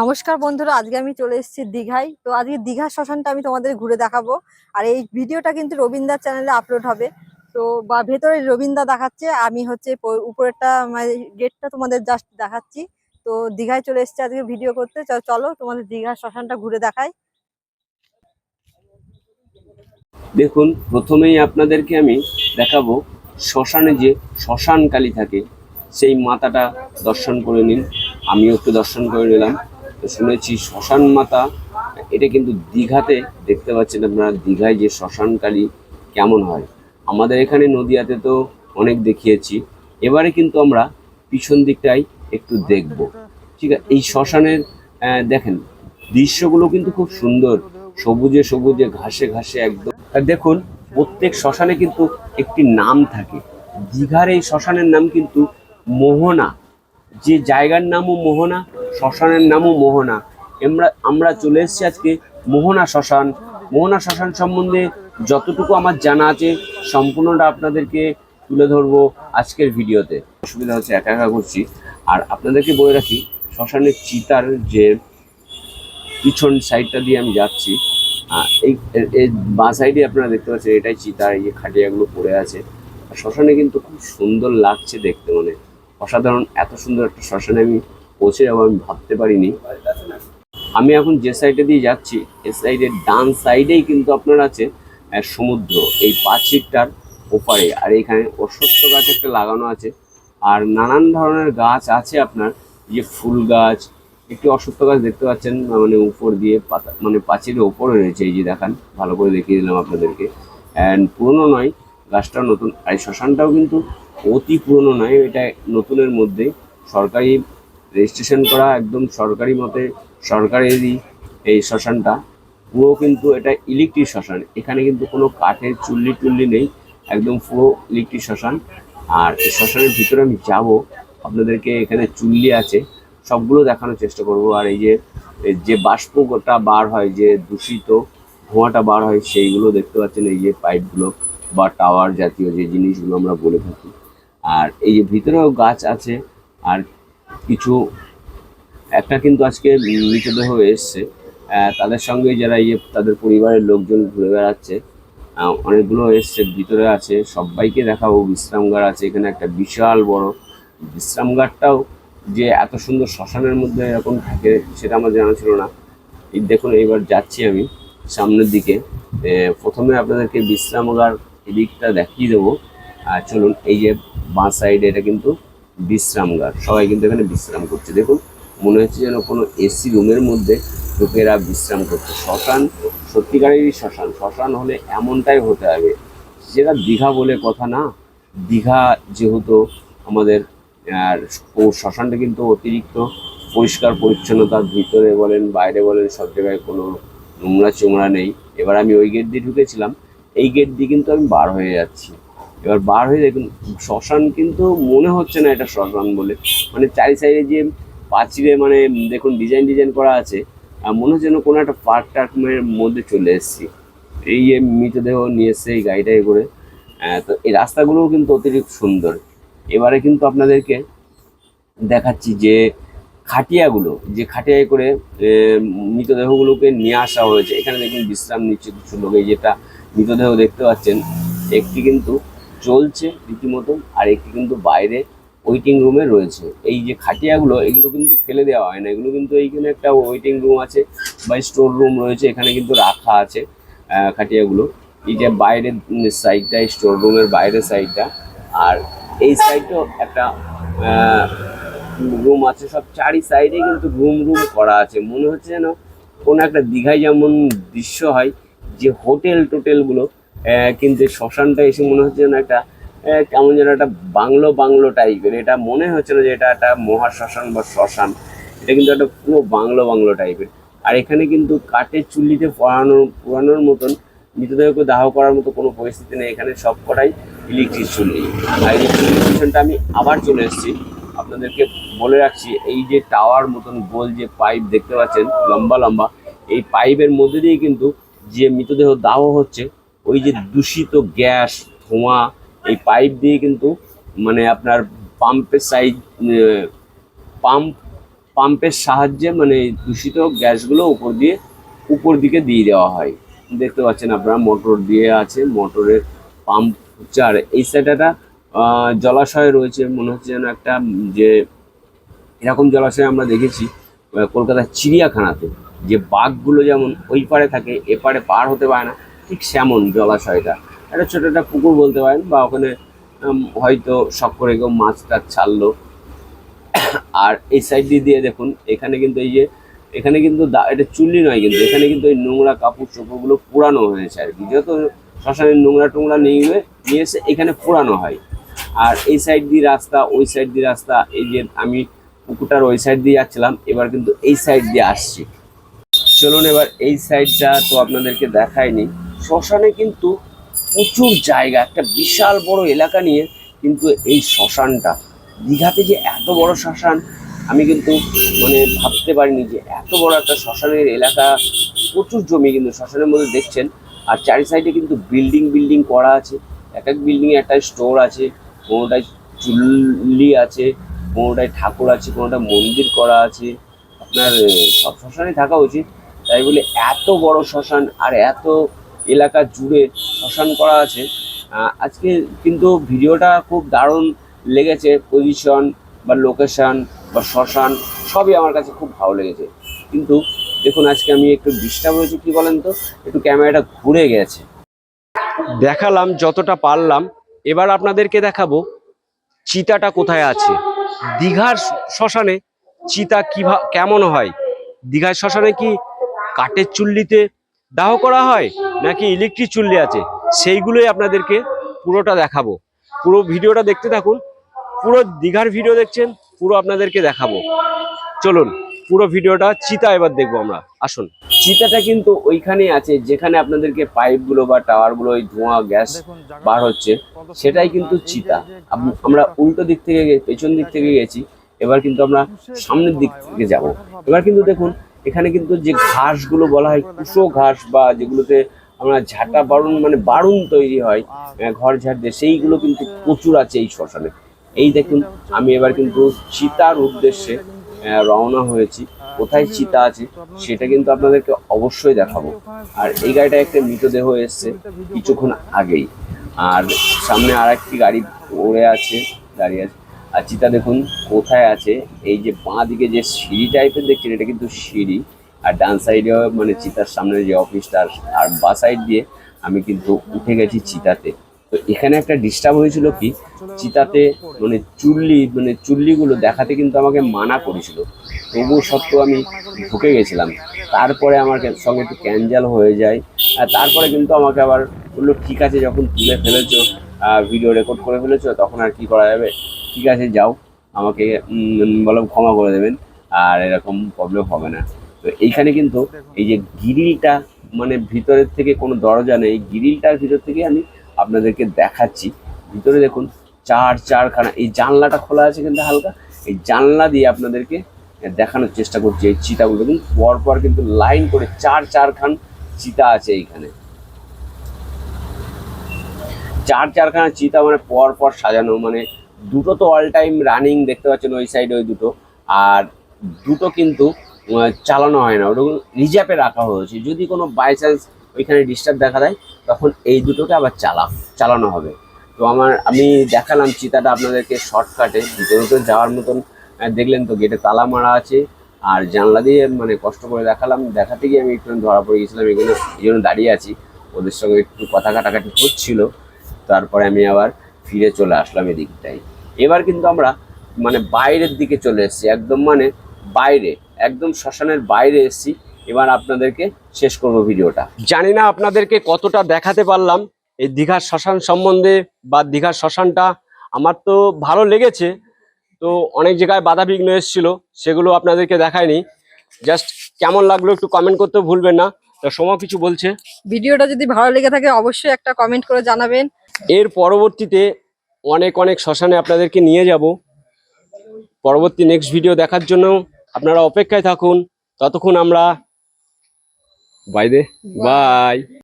নমস্কার বন্ধুরা, আজকে আমি চলে এসেছি দীঘায়। তো আজকে দীঘার শ্মশানটা আমি তোমাদের ঘুরে দেখাবো। আর এই ভিডিওটা কিন্তু রবীন্দার চ্যানেলে আপলোড হবে। তো বা ভেতরে রবীন্দা দেখাচ্ছে, আমি হচ্ছে উপরেরটা মানে গেটটা তোমাদের জাস্ট দেখাচ্ছি। তো দীঘায় চলে এসেছি আজকে ভিডিও করতে। চলো তোমাদের দীঘার শ্মশানটা ঘুরে দেখাই। দেখুন, প্রথমেই আপনাদেরকে আমি দেখাবো শ্মশানে যে শ্মশান কালী থাকে, সেই মাতাটা দর্শন করে নিন। আমিও একটু দর্শন করে নিলাম। শুনেছি শ্মশান মাতা, এটা কিন্তু দীঘাতে দেখতে পাচ্ছেন আপনারা, দীঘায় যে শ্মশান কালী কেমন হয়। আমাদের এখানে নদিয়াতে তো অনেক দেখিয়েছি। এবারে কিন্তু আমরা পিছন দিকটাই একটু দেখব। ঠিক আছে, এই শ্মশানের দেখেন, দৃশ্যগুলো কিন্তু খুব সুন্দর। সবুজে সবুজে, ঘাসে ঘাসে একদম। দেখুন, প্রত্যেক শ্মশানে কিন্তু একটি নাম থাকে। দীঘার এই শ্মশানের নাম কিন্তু মোহনা। যে জায়গার নামও মোহনা, শ্মশানের নামও মোহনা। আমরা আমরা চলে এসেছি আজকে মোহনা শ্মশান। মোহনা শ্মশান সম্বন্ধে যতটুকু আমার জানা আছে, সম্পূর্ণটা আপনাদেরকে তুলে ধরবো আজকের ভিডিওতে। অসুবিধা হচ্ছে, একা একা করছি আর আপনাদেরকে বলে রাখি, শ্মশানের চিতার যে পিছন সাইডটা দিয়ে আমি যাচ্ছি এই বাঁ সাইডে আপনারা দেখতে পাচ্ছেন, এটাই চিতা এই খাটিয়াগুলো পড়ে আছে। শ্মশানে কিন্তু খুব সুন্দর লাগছে দেখতে মানে। অসাধারণ, এত সুন্দর একটা শ্মশানে আমি পৌঁছে যাব আমি ভাবতে পারিনি। আমি এখন যে সাইডে দিয়ে যাচ্ছি, এ সাইডের ডান সাইডেই কিন্তু আপনার আছে সমুদ্র, এই পাঁচিরটার ওপারে। আর এখানে অশ্বত্থ গাছ একটা লাগানো আছে। আর নানান ধরনের গাছ আছে আপনার যে ফুল গাছ, একটি অশ্বত্থ গাছ দেখতে পাচ্ছেন মানে উপর দিয়ে পাতা মানে পাঁচিলের ওপরে রয়েছে, এই যে দেখান, ভালো করে দেখিয়ে দিলাম আপনাদেরকে। অ্যান্ড পুরনো নয়, গাছটা নতুন, আর এই শ্মশানটাও কিন্তু অতি পুরনো নয়, এটা নতুনের মধ্যে। সরকারি রেজিস্ট্রেশন করা একদম সরকারি মতে সরকারেরই এই শ্মশানটা। পুরো কিন্তু এটা ইলেকট্রিক শ্মশান। এখানে কিন্তু কোনো কাঠের চুল্লি টুল্লি নেই, একদম পুরো ইলেকট্রিক শ্মশান। আর এই শ্মশানের ভিতরে আমি যাব, আপনাদেরকে এখানে চুল্লি আছে, সবগুলো দেখানোর চেষ্টা করব। আর এই যে যে বাষ্পটা বার হয়, যে দূষিত ধোঁয়াটা বার হয়, সেইগুলো দেখতে পাচ্ছেন, এই যে পাইপগুলো বা টাওয়ার জাতীয় যে জিনিসগুলো আমরা বলে থাকি। আর এই যে ভিতরেও গাছ আছে, আর কিছু, একটা কিন্তু আজকে মৃতদেহ এসছে। তাদের সঙ্গে যারা ইয়ে তাদের পরিবারের লোকজন ঘুরে বেড়াচ্ছে অনেকগুলো এসছে, ভিতরে আছে, সবাইকে দেখাবো। বিশ্রামগার আছে, এখানে একটা বিশাল বড় বিশ্রামগারটাও যে এত সুন্দর শ্মশানের মধ্যে এরকম থাকে সেটা আমার জানা ছিল না। দেখুন, এইবার যাচ্ছি আমি সামনের দিকে। প্রথমে আপনাদেরকে বিশ্রামাগার এদিকটা দেখিয়ে দেবো। আর চলুন, এই যে বাঁ সাইডে এটা কিন্তু বিশ্রামগার সবাই কিন্তু এখানে বিশ্রাম করছে। দেখুন, মনে হচ্ছে যেন কোনো এসি রুমের মধ্যে লোকেরা বিশ্রাম করছে। শ্মশান, সত্যিকারেরই শ্মশান। শ্মশান হলে এমনটাই হতে হবে। যেটা দীঘা বলে কথা না, দীঘা যেহেতু আমাদের, আর শ্মশানটা কিন্তু অতিরিক্ত পরিষ্কার পরিচ্ছন্নতার ভিতরে বলেন, বাইরে বলেন, সব জায়গায় কোনো নোংরা চোংরা নেই। এবার আমি ওই গেট দিয়ে ঢুকেছিলাম। এই গেট দিয়ে কিন্তু আমি বার হয়ে যাচ্ছি। এবার বার হয়ে দেখুন, শ্মশান কিন্তু মনে হচ্ছে না এটা শ্মশান বলে। মানে চারি সাইডে যে পাঁচিরে মানে দেখুন ডিজাইন ডিজাইন করা আছে মনে হচ্ছে যেন কোনো একটা পার্ক টার্কের মধ্যে চলে এসেছি। এই যে মৃতদেহ নিয়ে এসছে এই গাড়িটায় করে। তো এই রাস্তাগুলোও কিন্তু অতিরিক্ত সুন্দর। এবারে কিন্তু আপনাদেরকে দেখাচ্ছি যে খাটিয়াগুলো, যে খাটিয়ায় করে মৃতদেহগুলোকে নিয়ে আসা হয়েছে। এখানে দেখুন বিশ্রাম নিচ্ছে কিছু লোক। যেটা মৃতদেহ দেখতে পাচ্ছেন, একটি কিন্তু চলছে রীতিমতো আর একটি কিন্তু বাইরে ওয়েটিং রুমে রয়েছে। এই যে খাটিয়াগুলো, এগুলো কিন্তু ফেলে দেওয়া হয় না। এগুলো কিন্তু এইখানে একটা ওয়েটিং রুম আছে বা স্টোর রুম রয়েছে, এখানে কিন্তু রাখা আছে খাটিয়াগুলো। এই যে বাইরের সাইডটা স্টোর রুমের বাইরের সাইডটা আর এই সাইডটাও একটা রুম আছে। সব চারি সাইডে কিন্তু রুম রুম করা আছে। মনে হচ্ছে যেন কোনো একটা দীঘায় যেমন দৃশ্য হয়, যে হোটেল টোটেলগুলো কিন্তু শ্মশানটা এসে মনে হচ্ছে যেন একটা কেমন যেন একটা বাংলো বাংলো টাইপের এটা মনে হচ্ছে না যে এটা একটা মহা শ্মশান বা শ্মশান। এটা কিন্তু একটা পুরো বাংলো বাংলো টাইপের আর এখানে কিন্তু কাঠের চুল্লিতে পড়ানো পোড়ানোর মতন, মৃতদেহকে দাহ করার মতো কোনো পরিস্থিতি নেই। এখানে সব কটাই ইলেকট্রিক চুল্লি। আর ইলেকট্রিক স্টেশনটা আমি আবার চলে এসেছি। আপনাদেরকে বলে রাখছি, এই যে টাওয়ার মতন গোল যে পাইপ দেখতে পাচ্ছেন, লম্বা লম্বা, এই পাইপের মধ্যে দিয়ে কিন্তু যে মৃতদেহ দাহ হচ্ছে ওই যে দূষিত গ্যাস, ধোঁয়া, এই পাইপ দিয়ে কিন্তু মানে আপনার পাম্পের সাইজ পাম্প, পাম্পের সাহায্যে মানে দূষিত গ্যাসগুলো উপর দিয়ে, উপর দিকে দিয়ে দেওয়া হয়। দেখতে পাচ্ছেন আপনারা, মোটর দিয়ে আছে, মোটরের পাম্প আর এই সাইডে একটা জলাশয় রয়েছে, মনে হচ্ছে যেন একটা, যে এরকম জলাশয় আমরা দেখেছি কলকাতার চিড়িয়াখানাতে। যে বাঘগুলো যেমন ওই পারে থাকে এপারে পার হতে পারে না ঠিক সেমন জলাশয়টা। একটা ছোট একটা পুকুর বলতে পারেন বা ওখানে হয়তো শখ করে কেউ মাছ টাছ ছাড়লো। আর এই সাইড দিয়ে দিয়ে দেখুন, এখানে কিন্তু এই যে, এখানে কিন্তু এটা চুল্লি নয় কিন্তু, এখানে কিন্তু এই নোংরা কাপড় চোপড়গুলো পোড়ানো হয়েছে আর কি। যেহেতু শ্মশানের নোংরা টোংরা নিয়ে নিয়ে এসে এখানে পোড়ানো হয়। আর এই সাইড দিয়ে রাস্তা, ওই সাইড দিয়ে রাস্তা, এই যে আমি পুকুরটার ওই সাইড দিয়ে যাচ্ছিলাম, এবার কিন্তু এই সাইড দিয়ে আসছি। চলুন এবার এই সাইডটা তো আপনাদেরকে দেখায়নি। শ্মশানে কিন্তু প্রচুর জায়গা, একটা বিশাল বড় এলাকা নিয়ে কিন্তু এই শ্মশানটা। দীঘাতে যে এত বড় শ্মশান, আমি কিন্তু মানে ভাবতে পারিনি যে এত বড় একটা শ্মশানের এলাকা, প্রচুর জমি কিন্তু শ্মশানের মধ্যে দেখছেন। আর চারি সাইডে কিন্তু বিল্ডিং বিল্ডিং করা আছে, এক এক বিল্ডিং এ একটা স্টোর আছে, কোনোটায় চুল্লি আছে, কোনোটায় ঠাকুর আছে কোনোটা মন্দির করা আছে। আপনার, সব শ্মশানে থাকা উচিত। তাই বলে এত বড় শ্মশান আর এত এলাকা জুড়ে শ্মশান করা আছে। আজকে কিন্তু ভিডিওটা খুব দারুণ লেগেছে পজিশন বা লোকেশান বা শ্মশান সবই আমার কাছে খুব ভালো লেগেছে। কিন্তু দেখুন, আজকে আমি একটু ডিস্টার্ব হয়েছি, কি বলেন তো? একটু ক্যামেরাটা ঘুরে গেছে। দেখালাম যতটা পারলাম। এবার আপনাদেরকে দেখাবো চিতাটা কোথায় আছে। দীঘার শ্মশানে চিতা কিভা, কেমন হয়? দীঘার শ্মশানে কি কাঠের চুল্লিতে দাহ করা হয় নাকি ইলেকট্রিক চুল্লি আছে? সেইগুলোই আপনাদেরকে পুরোটা দেখাবো। পুরো ভিডিওটা দেখতে থাকুন। পুরো দীঘার ভিডিও দেখছেন পুরো আপনাদেরকে দেখাবো। চলুন পুরো ভিডিওটা চিতা এবার দেখব আমরা। আসুন। চিতাটা কিন্তু ওইখানেই আছে যেখানে আপনাদেরকে পাইপগুলো বা টাওয়ারগুলো ওই ধোঁয়া গ্যাস বার হচ্ছে। সেটাই কিন্তু চিতা। আমরা উল্টো দিক থেকে পেছন দিক থেকে গেছি। এবার কিন্তু আমরা সামনের দিক থেকে যাব। এবার কিন্তু দেখুন এখানে কিন্তু যে ঘাসগুলো বলা হয় কুশো ঘাস বা যেগুলোতে আমরা ঝাঁটা বারুন মানে বারুন তৈরি হয় ঘর ঝাড় দিয়ে, সেইগুলো কিন্তু প্রচুর আছে এই শ্মশানে। এই দেখুন, আমি এবার কিন্তু চিতার উদ্দেশ্যে রওনা হয়েছি। কোথায় চিতা আছে সেটা কিন্তু আপনাদেরকে অবশ্যই দেখাবো। আর এই গাড়িটা একটা মৃতদেহ এসছে কিছুক্ষণ আগেই। আর সামনে আর একটি গাড়ি পড়ে আছে, দাঁড়িয়ে আছে। আর চিতা দেখুন কোথায় আছে, এই যে বাঁ দিকে যে সিঁড়ি টাইপের দেখছেন, এটা কিন্তু সিঁড়ি। আর ডান সাইডেও মানে চিতার সামনে যে অফিসটা আর বা সাইড দিয়ে আমি কিন্তু উঠে গেছি চিতাতে। তো এখানে একটা ডিস্টার্ব হয়েছিল কি, চিতাতে মানে চুল্লি মানে চুল্লিগুলো দেখাতে কিন্তু আমাকে মানা করেছিল। তবুও সত্ত্বেও আমি ঢুকে গেছিলাম। তারপরে আমার সঙ্গে একটু ক্যাঞ্জাল হয়ে যায়। আর তারপরে কিন্তু আমাকে আবার বলল, ঠিক আছে, যখন তুলে ফেলেছো ভিডিও রেকর্ড করে ফেলেছো, তখন আর কি করা যাবে? ঠিক আছে, যাও। আমাকে বলো, ক্ষমা করে দেবেন। আর এরকম প্রবলেম হবে না। তো এইখানে কিন্তু এই যে গিরিলটা মানে ভিতরের থেকে কোনো দরজা নেই, গিরিলটার ভিতর থেকে আমি আপনাদেরকে দেখাচ্ছি। ভিতরে দেখুন, চার, চারখানা, এই জানলাটা খোলা আছে কিন্তু হালকা। এই জানলা দিয়ে আপনাদেরকে দেখানোর চেষ্টা করছি এই চিতাগুলো। দেখুন পর পর কিন্তু লাইন করে চার, চারখান চিতা আছে এইখানে। চার, চারখানা চিতা মানে পর পর সাজানো মানে দুটো তো অল টাইম রানিং দেখতে পাচ্ছেন ওই সাইডে ওই দুটো। আর দুটো কিন্তু চালানো হয় না। ওটা রিজার্ভে রাখা হয়েছে। যদি কোনো বাই চান্স ওইখানে ডিস্টার্ব দেখা দেয়, তখন এই দুটোকে আবার চালা, চালানো হবে। তো আমার, আমি দেখালাম চিতাটা আপনাদেরকে শর্টকাটে ভিতরে তো যাওয়ার মতন দেখলেন তো গেটে তালা মারা আছে। আর জানলা দিয়ে মানে কষ্ট করে দেখালাম। দেখাতে গিয়ে আমি একটু ধরা পড়ে গেছিলাম এখানে, এই জন্য দাঁড়িয়ে আছি। ওদের সঙ্গে একটু কথা কাটাকাটি হচ্ছিল। তারপরে আমি আবার ফিরে চলে আসলাম এদিকটাই এবার কিন্তু আমরা মানে বাইরের দিকে চলে এসেছি একদম মানে বাইরে একদম শ্মশানের বাইরে এসেছি। এবার আপনাদেরকে শেষ করব ভিডিওটা। জানি না আপনাদেরকে কতটা দেখাতে পারলাম এই দীঘার শ্মশান সম্বন্ধে বা দীঘার শ্মশানটা। আমার তো ভালো লেগেছে তো অনেক জায়গায় বাধা বিঘ্ন এসেছিল সেগুলো আপনাদেরকে দেখায়নি জাস্ট কেমন লাগল একটু কমেন্ট করতে ভুলবেন না। তো সময় কিছু বলছে? ভিডিওটা যদি ভালো লেগে থাকে অবশ্যই একটা কমেন্ট করে জানাবেন। এর পরবর্তীতে অনেক অনেক শ্মশানে আপনাদেরকে নিয়ে যাব। পরবর্তী নেক্সট ভিডিও দেখার জন্য আপনারা অপেক্ষায় থাকুন। ততক্ষণ আমরা বাইরে বাই